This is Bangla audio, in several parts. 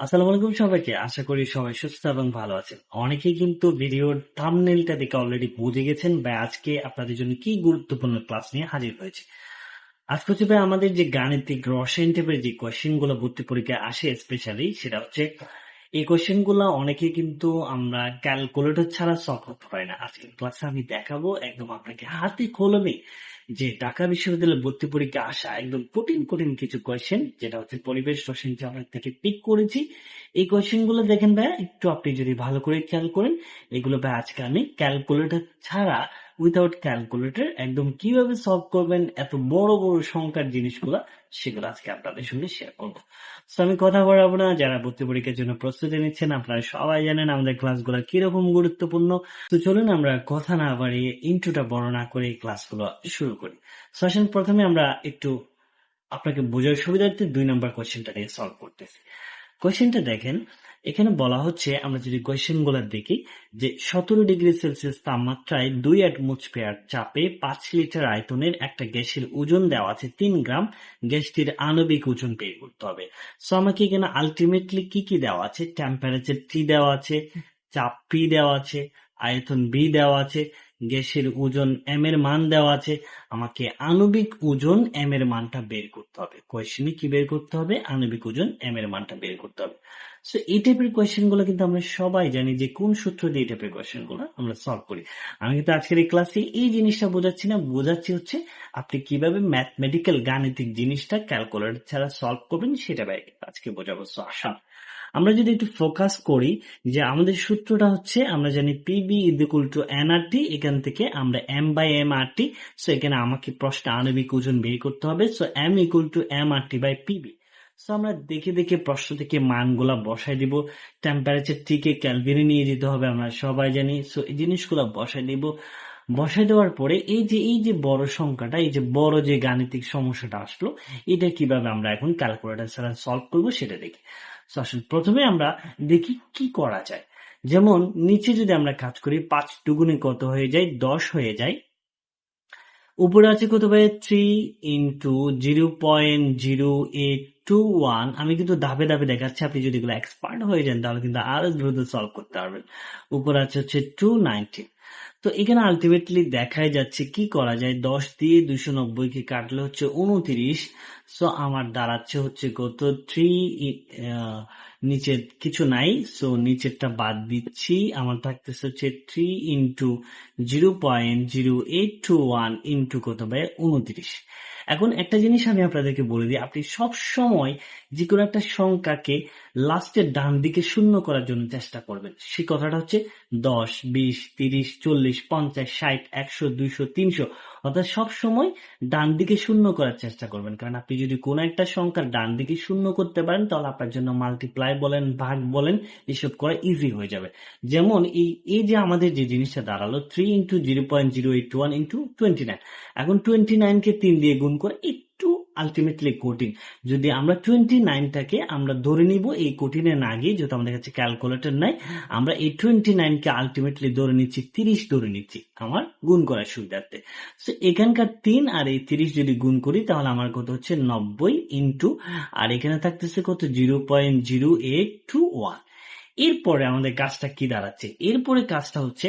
আসসালামু আলাইকুম সবাইকে। আশা করি সবাই সুস্থ এবং ভালো আছেন। অনেকেই কিন্তু ভিডিওর থাম্বনেলটা দেখে অলরেডি বুঝে গেছেন বা আজকে আপনাদের জন্য কি গুরুত্বপূর্ণ ক্লাস নিয়ে হাজির হয়েছে। আজকে হচ্ছে ভাই আমাদের যে গাণিতিক রসায়ন টাইপের যে কোয়েশ্চেনগুলো ভর্তি পরীক্ষায় আসে স্পেশালি সেটা হচ্ছে এই কোয়েশ্চেনগুলো অনেকে কিন্তু আমরা ক্যালকুলেটর ছাড়া সলভ করতে পারি না। আজকের ক্লাসে আমি দেখাবো, একদম আপনাকে হাতে কলমে যে ঢাকা বিশ্ববিদ্যালয়ে ভর্তি পরীক্ষা আসা একদম কঠিন কঠিন কিছু কোয়েশ্চেন যেটা হচ্ছে পরিবেশ রসায়ন আমরা থেকে পিক করেছি। এই কোয়েশ্চেনগুলো দেখেন ভাই একটু আপনি যদি ভালো করে খেয়াল করেন, এগুলো ভাই আজকে আমি ক্যালকুলেটর ছাড়া উইথাউট ক্যালকুলেটর একদম কীভাবে সলভ করবেন, এত বড় বড় সংখ্যার জিনিসগুলো সেগুলো আজকে আপনাদের সঙ্গে শেয়ার করব। তো আমি কথা বলাবো না, যারা ভর্তি পরীক্ষার জন্য প্রস্তুতি নিচ্ছেন, আপনারা সবাই জানেন আমাদের ক্লাসগুলো কীরকম গুরুত্বপূর্ণ। তো চলুন আমরা কথা না বাড়িয়ে ইন্টুটা বড় না করে এই ক্লাসগুলো শুরু করি। সেশন প্রথমে আমরা একটু আপনাকে বোঝার সুবিধার্থে দুই নম্বর কোয়েশ্চেনটা নিয়ে সলভ করতেছি। কোয়েশ্চেনটা দেখেন এখানে বলা হচ্ছে, আমরা যদি কোয়েশ্চেনগুলার দেখি, যে সতেরো ডিগ্রি সেলসিয়াস তাপমাত্রায় দুই অ্যাটমোসফিয়ার চাপে পাঁচ লিটার আয়তনের একটা গ্যাসের ওজন দেওয়া আছে তিন গ্রাম, গ্যাসটির আণবিক ওজন পেয়ে করতে হবে। সো আমাকে এখানে আলটিমেটলি কি কি দেওয়া আছে? টেম্পারেচার টি দেওয়া আছে, চাপ পি দেওয়া আছে, আয়তন বি দেওয়া আছে গ্যাসের ওজন এম এর মান দেওয়া আছে। আমাকে আণবিক ওজন এম এর মানটা বের করতে হবে। কোয়েশ্চেনে কি বের করতে হবে? আণবিক ওজন এম এর মানটা বের করতে হবে। সো এই টাইপের কোয়েশ্চেনগুলো কিন্তু আমরা সবাই জানি যে কোন সূত্র দিয়ে এই টাইপের কোয়েশ্চেনগুলো আমরা সলভ করি। আমি কিন্তু আজকের এই ক্লাসে এই জিনিসটা বোঝাচ্ছি না। বোঝাচ্ছি হচ্ছে আপনি কীভাবে ম্যাথমেটিক্যাল গাণিতিক জিনিসটা ক্যালকুলেটর ছাড়া সলভ করবেন সেটা আজকে বোঝাবো। সো আমরা যদি একটু ফোকাস করি যে আমাদের সূত্রটা হচ্ছে, আমরা জানি পিবি ইকুয়াল টু এনআরটি এখান থেকে আমরা M by M R T so এখানে আমাকে প্রশ্ন আণবিক ওজন বের করতে হবে so M equal to M R T by P V so আমরা দেখে দেখে প্রশ্ন থেকে মানগুলা বসাই দিব টেম্পারেচার টিকে ক্যালভিনে নিয়ে যেতে হবে, আমরা সবাই জানি সো এই জিনিসগুলো বসাই দিব। বসাই দেওয়ার পরে এই যে এই যে বড় সংখ্যাটা, এই যে বড় যে গাণিতিক সমস্যাটা আসলো, এটা কীভাবে আমরা এখন ক্যালকুলেটর ছাড়া সলভ করব সেটা দেখি। আসলে প্রথমে আমরা দেখি কি করা যায়। যেমন, নিচে যদি আমরা কাজ করি, পাঁচ দুগুণে কত হয়ে যায়? দশ হয়ে যায়। উপরে আছে কত ভাই? Three into zero point zero eight two one আমি কিন্তু ধাপে ধাপে দেখাচ্ছি, আপনি যদি এক্সপার্ট হয়ে যান, তাহলে কিন্তু আরও দ্রুত সলভ করতে পারবেন। উপরে আছে হচ্ছে টু নাইনটি তো এখানে আলটিমেটলি দেখাই যাচ্ছে কি করা যায়। দশ দিয়ে দুশো নব্বই কে কাটলে হচ্ছে উনত্রিশ। সো আমার দাঁড়াচ্ছে হচ্ছে কত? থ্রি নিচে কিছু নাই। সো নিচেরটা বাদ দিচ্ছি। আমার থাকতেছে হচ্ছে three into zero point zero eight two one into কত ভাই উনত্রিশ। এখন একটা জিনিস আমি আপনাদেরকে বলে দিই। আপনি সব সময় যে কোনো একটা সংখ্যাকে লাস্টের ডান দিকে শূন্য করার জন্য চেষ্টা করবেন। সেই কথাটা হচ্ছে দশ, বিশ, তিরিশ, চল্লিশ, পঞ্চাশ, ষাট, একশো, দুইশো, তিনশো। অর্থাৎ সবসময় ডান দিকে শূন্য করার চেষ্টা করবেন। কারণ আপনি যদি কোনো একটা সংখ্যার ডান দিকে শূন্য করতে পারেন, তাহলে আপনার জন্য মাল্টিপ্লাই বলেন, ভাগ বলেন, এসব করা ইজি হয়ে যাবে। যেমন এই এই যে আমাদের যে জিনিসটা দাঁড়াল three into zero point zero eight one into twenty nine এখন টোয়েন্টি নাইনকে তিন দিয়ে গুণ করে একটু আলটিমেটলি কঠিন যদি আমরা টোয়েন্টি নাইনটাকে আমরা ধরে নিব, এই কঠিনে না গিয়ে যেহেতু আমাদের কাছে ক্যালকুলেটর নাই, আমরা এই টোয়েন্টি নাইনকে আলটিমেটলি ধরে নিচ্ছি, তিরিশ ধরে নিচ্ছি আমার গুণ করার সুবিধার্থে। তো এখানকার তিন আর এই তিরিশ যদি গুণ করি, তাহলে আমার কত হচ্ছে? নব্বই ইন্টু আর এখানে থাকতেছে কত? Zero point zero eight two one এরপরে আমাদের কাজটা কি দাঁড়াচ্ছে? এরপরে কাজটা হচ্ছে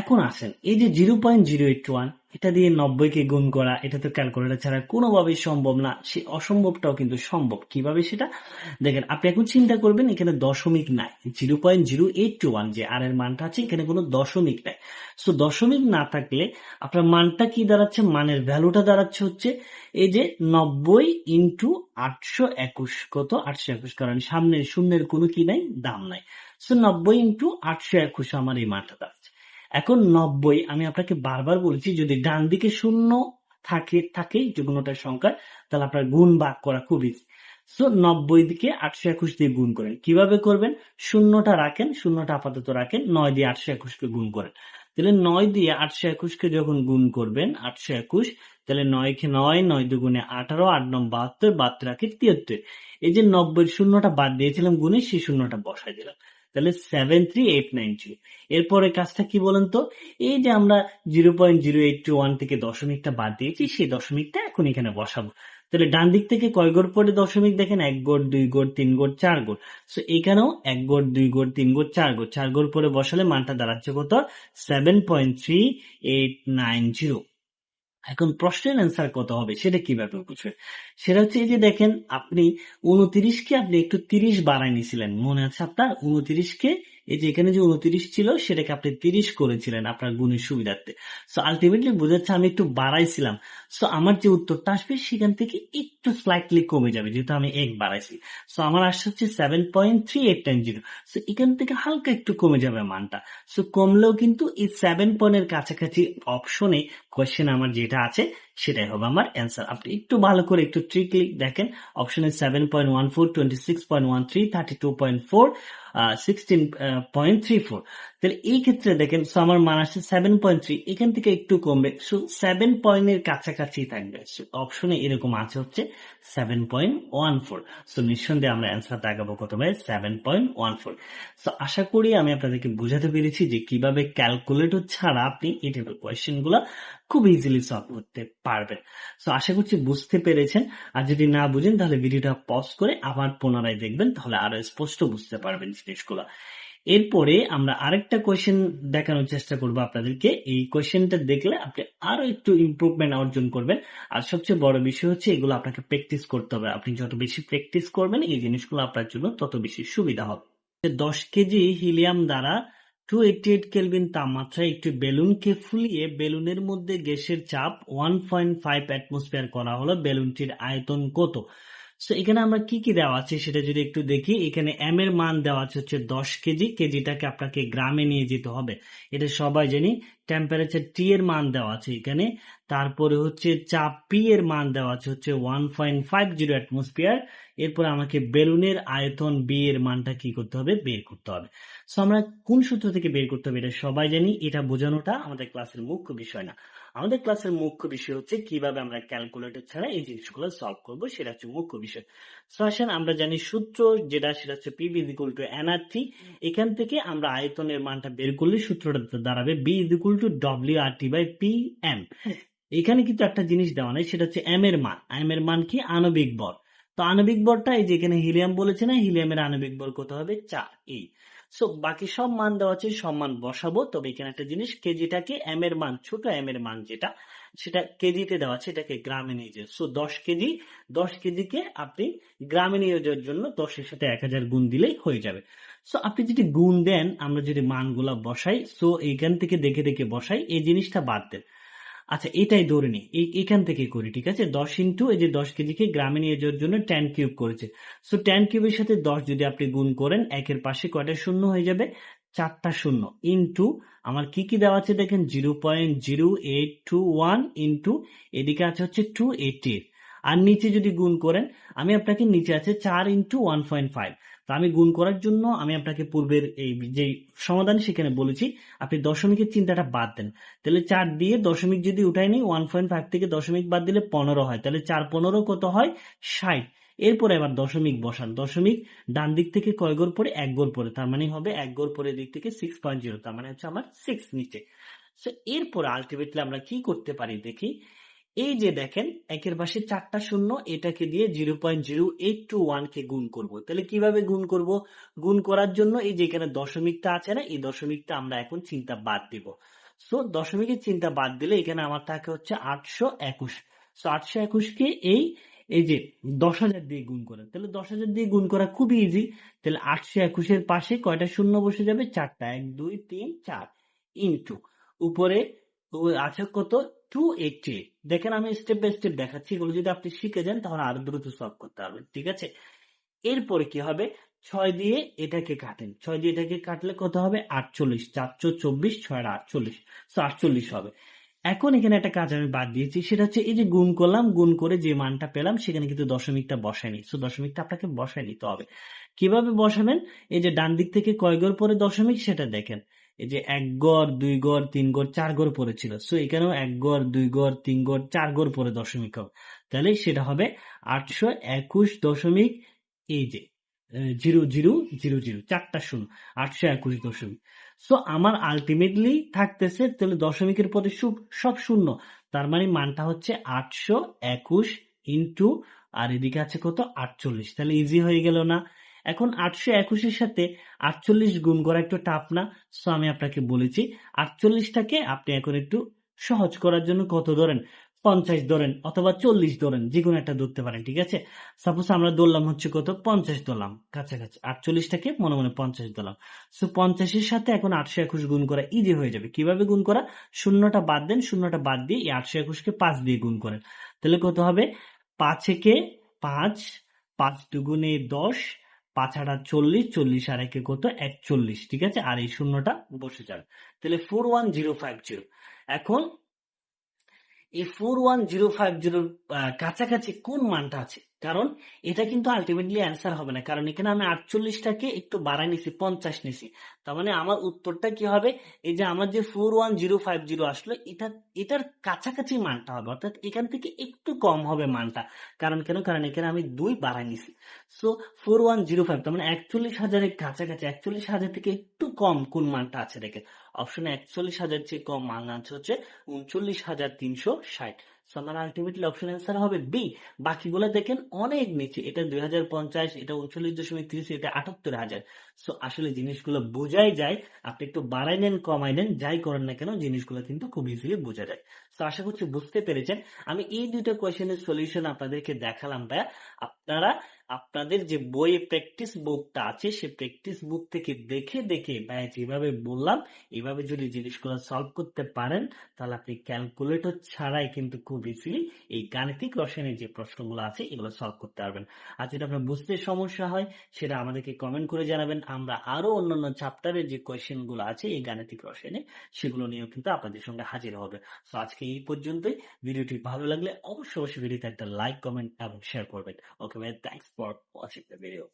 এখন আসেন, এই যে zero point zero eight one এটা দিয়ে নব্বইকে গুণ করা, এটা তো ক্যালকুলেটর ছাড়া কোনোভাবেই সম্ভব না, সে অসম্ভবটাও কিন্তু সম্ভব। কীভাবে সেটা? দেখেন, আপনি এখন চিন্তা করবেন, এখানে দশমিক নাই zero point zero eight two one যে আর এর মানটা আছে, এখানে কোনো দশমিক নাই। সো দশমিক না থাকলে আপনার মানটা কি দাঁড়াচ্ছে? মানের ভ্যালুটা দাঁড়াচ্ছে হচ্ছে এই যে নব্বই ইন্টু আটশো একুশ। কত? আটশো একুশ, কারণ সামনের শূন্যের কোনো কি নাই? দাম নাই। সো নব্বই ইন্টু আটশো একুশ আমার এই মানটা দাঁড়াচ্ছে। এখন নব্বই, আমি আপনাকে বারবার বলেছি, যদি ডান দিকে শূন্য থাকে থাকে যে কোনোটার সংখ্যা, তাহলে আপনার গুণ ভাগ করা খুব ইজি সো নব্বই দিকে আটশো একুশ দিয়ে গুণ করেন। কীভাবে করবেন? শূন্যটা রাখেন, শূন্যটা আপাতত রাখেন, নয় দিয়ে আটশো একুশকে গুণ করেন। তাহলে নয় দিয়ে আটশো একুশকে যখন গুণ করবেন, আটশো একুশ, তাহলে নয় কে নয় নয় দুগুণে আঠারো, আট নম বাহাত্তর বাহাত্তর আগে তিয়াত্তর। এই যে নব্বই শূন্যটা বাদ দিয়েছিলাম গুণে, সেই শূন্যটা বসাই দিলাম। তাহলে seven three eight nine two এরপরে কাজটা কি বলেন তো? এই যে আমরা zero point zero eight two one থেকে দশমিকটা বাদ দিয়েছি, সেই দশমিকটা এখন এখানে বসাবো। তাহলে ডান দিক থেকে কয় গড় পরে দশমিক? দেখেন এক গড় দুই গড় তিন গড় চার গড় সো এখানেও এক গড় দুই গড় তিন গড় চার গড় চার গড় পরে বসালে মানটা দাঁড়াচ্ছে কত? Seven point three eight nine zero এখন প্রশ্নের অ্যান্সার কত হবে সেটা কীভাবে বুঝবে সেটা হচ্ছে এই যে দেখেন, আপনি উনত্রিশকে আপনি একটু তিরিশ বাড়াই নিয়েছিলেন। মনে আছে আপনার? উনত্রিশকে এই যে এখানে যে উনত্রিশ ছিল, সেটাকে আপনি তিরিশ করেছিলেন আপনার গুণের সুবিধার্থে। সো আলটিমেটলি বোঝাচ্ছে আমি একটু বাড়াইছিলাম। সো আমার যে উত্তরটা আসবে সেখান থেকে একটু স্লাইটলি কমে যাবে, যেহেতু আমি এক বাড়াইছি। সো আমার আসছে হচ্ছে seven point three eight nine zero so এখান থেকে হালকা একটু কমে যাবে মানটা। সো কমলেও কিন্তু এই সেভেন পয়েন্টের কাছাকাছি অপশনে কোয়েশ্চেন আমার যেটা আছে, সেটাই হবে আমার অ্যান্সার আপনি একটু ভালো করে একটু ট্রিকলি দেখেন অপশনে seven point one four twenty six point one three thirty two point four sixteen point three four তাহলে এই ক্ষেত্রে দেখেন সো আমার মান আসছে সেভেন পয়েন্ট থ্রি এখান থেকে একটু কমবে। সো সেভেন পয়েন্টের কাছাকাছি থাকবে। অপশনে এরকম আছে হচ্ছে seven point one four so নিঃসন্দেহে আমরা অ্যান্সার কত ভাই seven point one four so আশা করি আমি আপনাদেরকে বুঝাতে পেরেছি যে কীভাবে ক্যালকুলেটর ছাড়া আপনি এই টাইপের কোয়েশ্চেনগুলা খুব ইজিলি সলভ করতে পারবেন। সো আশা করছি বুঝতে পেরেছেন। আর যদি না বুঝেন, তাহলে ভিডিওটা পজ করে আবার পুনরায় দেখবেন, তাহলে আরও স্পষ্ট বুঝতে পারবেন জিনিসগুলো। এরপরে আমরা আরেকটা কোয়েশ্চেন দেখানোর চেষ্টা করব আপনাদেরকে। এই কোয়েশ্চেনটা দেখলে আপনি আরও একটু ইমপ্রুভমেন্ট অর্জন করবেন। আর সবচেয়ে বড় বিষয় হচ্ছে এগুলো আপনাকে প্র্যাকটিস করতে হবে। আপনি যত বেশি প্র্যাকটিস করবেন, এই জিনিসগুলো আপনার জন্য তত বেশি সুবিধা হবে। দশ কেজি হিলিয়াম দ্বারা টু এইটি এইট কেলভিন তাপমাত্রায় একটি বেলুনকে ফুলিয়ে বেলুনের মধ্যে গ্যাসের চাপ ওয়ান পয়েন্ট ফাইভ অ্যাটমসফিয়ার করা হলো। বেলুনটির আয়তন কত? সো এখানে আমরা কি কি দেওয়া আছে সেটা যদি একটু দেখি, এখানে এম এর মান দেওয়া আছে হচ্ছে দশ কেজি, কেজিটাকে আপনাকে গ্রামে নিয়ে যেতে হবে। এটা সবাই জানি। টেম্পারেচার টি এর মান দেওয়া আছে এখানে। তারপরে হচ্ছে চাপ পি এর মান দেওয়া আছে হচ্ছে one point five zero atmosphere এরপর আমাকে বেলুনের আয়তন বি এর মানটা কি করতে হবে? বের করতে হবে। সো আমরা কোন সূত্র থেকে বের করতে হবে এটা সবাই জানি এটা বোঝানোটা আমাদের ক্লাসের মুখ্য বিষয় না। আমাদের ক্লাসের মুখ্য বিষয় হচ্ছে কীভাবে আমরা ক্যালকুলেটর ছাড়া এই জিনিসগুলো সলভ করব সেটা হচ্ছে মুখ্য বিষয়। সো আসেন আমরা জানি সূত্র যেটা সেটা হচ্ছে P V equal to N R T এখান থেকে আমরা আয়তনের মানটা বের করলে সূত্রটা দাঁড়াবে V equal to W R T by P M এখানে কিন্তু একটা জিনিস দেওয়া নাই সেটা হচ্ছে এম এর মান। এম এর মান কি? আণবিক বল। তো আণবিক বলটা এই যে এখানে হিলিয়াম বলেছে না, হিলিয়ামের আণবিক বল কত হবে চার এই সো বাকি সব মান দেওয়া আছে, সব মান বসাবো। তবে এখানে একটা জিনিস, কেজিটাকে এম এর মান, ছোট এম এর মান যেটা, সেটা কেজিতে দেওয়া আছে, এটাকে গ্রামে নিয়ে যায় সো দশ কেজি, দশ কেজিকে আপনি গ্রামে নিয়ে যাওয়ার জন্য দশের সাথে এক হাজার গুণ দিলেই হয়ে যাবে। সো আপনি যদি গুণ দেন, আমরা যদি মানগুলা বসাই সো এইখান থেকে দেখে দেখে বসাই, এই জিনিসটা বাদ দেন। আচ্ছা এটাই ধরে নি এখান থেকে করি, ঠিক আছে? দশ ইন্টু এই যে দশ কেজিকে গ্রামে নিয়ে যাওয়ার জন্য টেন কিউব করেছে। সো টেন কিউবের সাথে দশ যদি আপনি গুণ করেন, একের পাশে কয়টা শূন্য হয়ে যাবে? চারটা শূন্য। ইন্টু আমার কি কি দেওয়া আছে দেখেন? Zero point zero eight two one into এদিকে আছে হচ্ছে টু এইটি আর নিচে যদি গুণ করেন, আমি আপনাকে নিচে আছে চার ইন্টু ওয়ান পয়েন্ট ফাইভ তো আমি গুণ করার জন্য আমি আপনাকে পূর্বের এই যে সমাধান সেখানে বলেছি, আপনি দশমিকের চিন্তাটা বাদ দেন। তাহলে চার দিয়ে দশমিক যদি উঠাই নিই ওয়ান পয়েন্ট ফাইভ থেকে দশমিক বাদ দিলে পনেরো হয়। তাহলে চার পনেরো কত হয়? ষাট। এরপরে আবার দশমিক বসান। দশমিক ডান দিক থেকে কয় গোর পরে এক গোর পরে তার মানে হবে এক গোর পরে দিক থেকে সিক্স পয়েন্ট জিরো তার মানে হচ্ছে আমার সিক্স নিচে। এরপর আলটিমেটলি আমরা কি করতে পারি দেখি? এই যে দেখেন, একের পাশে চারটা শূন্য, এটাকে দিয়ে zero point zero eight two one কে গুণ করব। তাহলে কীভাবে গুণ করব? গুণ করার জন্য এই যে এখানে দশমিকটা আছে না, এই দশমিকটা আমরা এখন চিন্তা বাদ দিব। সো দশমিকের চিন্তা বাদ দিলে এখানে আমার থাকে হচ্ছে আটশো একুশ। সো আটশো একুশকে এই এই যে দশ হাজার দিয়ে গুণ করেন তাহলে দশ হাজার দিয়ে গুণ করা খুবই ইজি তাহলে আটশো একুশের পাশে কয়টা শূন্য বসে যাবে? চারটা। এক, দুই, তিন, চার। ইন্টু উপরে আছে কত? টু এইটি দেখেন আমি স্টেপ বাই স্টেপ দেখাচ্ছি, এগুলো যদি আপনি শিখে যান, তাহলে আরও দ্রুত সলভ করতে পারবেন, ঠিক আছে? এরপরে কি হবে? ছয় দিয়ে এটাকে কাটেন। ছয় দিয়ে এটাকে কাটলে কত হবে? আটচল্লিশ। চারশো চব্বিশ, ছয় আটচল্লিশ। সো আটচল্লিশ হবে। এখন এখানে একটা কাজ আমি বাদ দিয়েছি, সেটা হচ্ছে এই যে গুণ করলাম, গুণ করে যে মানটা পেলাম, সেখানে কিন্তু দশমিকটা বসায়নি। সো দশমিকটা আপনাকে বসায় নিতে হবে। কীভাবে বসাবেন? এই যে ডান দিক থেকে কয় পরে দশমিক, সেটা দেখেন। এই যে এক গড়, দুই গড়, তিন গড়, চার গড় পড়েছিল। সো এখানেও এক গড়, দুই গড়, তিন গড়, চার গড় পরে দশমিক হবে তাহলে সেটা হবে আটশো একুশ দশমিক এই যে জিরো জিরো জিরো জিরো, চারটা শূন্য, আটশো একুশ দশমিক। সো আমার আলটিমেটলি থাকতেছে, তাহলে দশমিকের পরে সব শূন্য, তার মানে মানটা হচ্ছে আটশো একুশ ইন্টু, আর এদিকে আছে কত? আটচল্লিশ। তাহলে ইজি হয়ে গেল না। এখন আটশো একুশের সাথে আটচল্লিশ গুণ করা একটু টাফ না সো আমি আপনাকে বলেছি আটচল্লিশটাকে আপনি এখন একটু সহজ করার জন্য কত ধরেন? পঞ্চাশ ধরেন অথবা চল্লিশ ধরেন, যে কোনো একটা ধরতে পারেন, ঠিক আছে? সাপোজ আমরা ধরলাম হচ্ছে কত? পঞ্চাশ ধরলাম, কাছাকাছি। আটচল্লিশটাকে মনে মনে পঞ্চাশ ধরলাম। সো পঞ্চাশের সাথে এখন আটশো একুশ গুণ করা ইজি হয়ে যাবে। কীভাবে গুণ করা? শূন্যটা বাদ দেন, শূন্যটা বাদ দিয়ে এই আটশো একুশকে পাঁচ দিয়ে গুণ করেন। তাহলে কত হবে? পাঁচ একে পাঁচ পাঁচ দুগুণে দশ পাঁচ চল্লিশ চল্লিশ আর একে কত? একচল্লিশ, ঠিক আছে? আর এই শূন্যটা বসে যাবে। তাহলে four one zero five zero এখন এই ফোর ওয়ান জিরো ফাইভ জিরোর কাছাকাছি কোন মানটা আছে? কারণ এটা কিন্তু আলটিমেটলি অ্যান্সার হবে না। কারণ এখানে আমি আটচল্লিশটাকে একটু বাড়াই নিছি, পঞ্চাশ নিছি। তার মানে আমার উত্তরটা কি হবে? এই যে আমার যে four one zero five zero আসলো, এটা, এটার কাছাকাছি মানটা হবে। অর্থাৎ এখান থেকে একটু কম হবে মানটা। কারণ কেন? কারণ এখানে আমি দুই বাড়াই নিছি। So four one zero five তার মানে একচল্লিশ হাজারের কাছাকাছি, একচল্লিশ হাজার থেকে একটু কম কোন মানটা আছে দেখে। অপশনে একচল্লিশ হাজার চেয়ে কম মান আছে হচ্ছে উনচল্লিশ হাজার তিনশো ষাট। সো আলটিমেটলি অপশন অ্যান্সার হবে বি বাকিগুলো দেখেন অনেক নিচে। এটা দুই হাজার পঞ্চাশ, এটা উনচল্লিশ দশমিক তিরিশ, এটা আটাত্তর হাজার। সো আসলে জিনিসগুলো বোঝাই যায়। আপনি একটু বাড়াই নেন, কমাই নেন, যাই করেন না কেন, জিনিসগুলো কিন্তু খুব ইজিলি বোঝা যায়। সো আশা করছি বুঝতে পেরেছেন। আমি এই দুইটা কোয়েশ্চেনের সলিউশন আপনাদেরকে দেখালাম, ভাইয়া। আপনারা আপনাদের যে বইয়ে প্র্যাকটিস বুকটা আছে, সে প্র্যাকটিস বুক থেকে দেখে দেখে ভাইয়া যেভাবে বললাম, এভাবে যদি জিনিসগুলো সলভ করতে পারেন, তাহলে আপনি ক্যালকুলেটর ছাড়াই কিন্তু খুব ইজিলি এই গাণিতিক রসায়নের যে প্রশ্নগুলো আছে, এগুলো সলভ করতে পারবেন। আর যদি আপনার বুঝতে সমস্যা হয়, সেটা আমাদেরকে কমেন্ট করে জানাবেন। আমরা আরও অন্যান্য চ্যাপ্টারের যে কোয়েশ্চেনগুলো আছে, এই গাণিতিক রসায়নে, সেগুলো নিয়েও কিন্তু আপনাদের সঙ্গে হাজির হবে। তো আজকে এই পর্যন্তই। ভিডিওটি ভালো লাগলে অবশ্যই অবশ্যই ভিডিওতে একটা লাইক কমেন্ট এবং শেয়ার করবেন। ওকে ভাই thanks for watching the video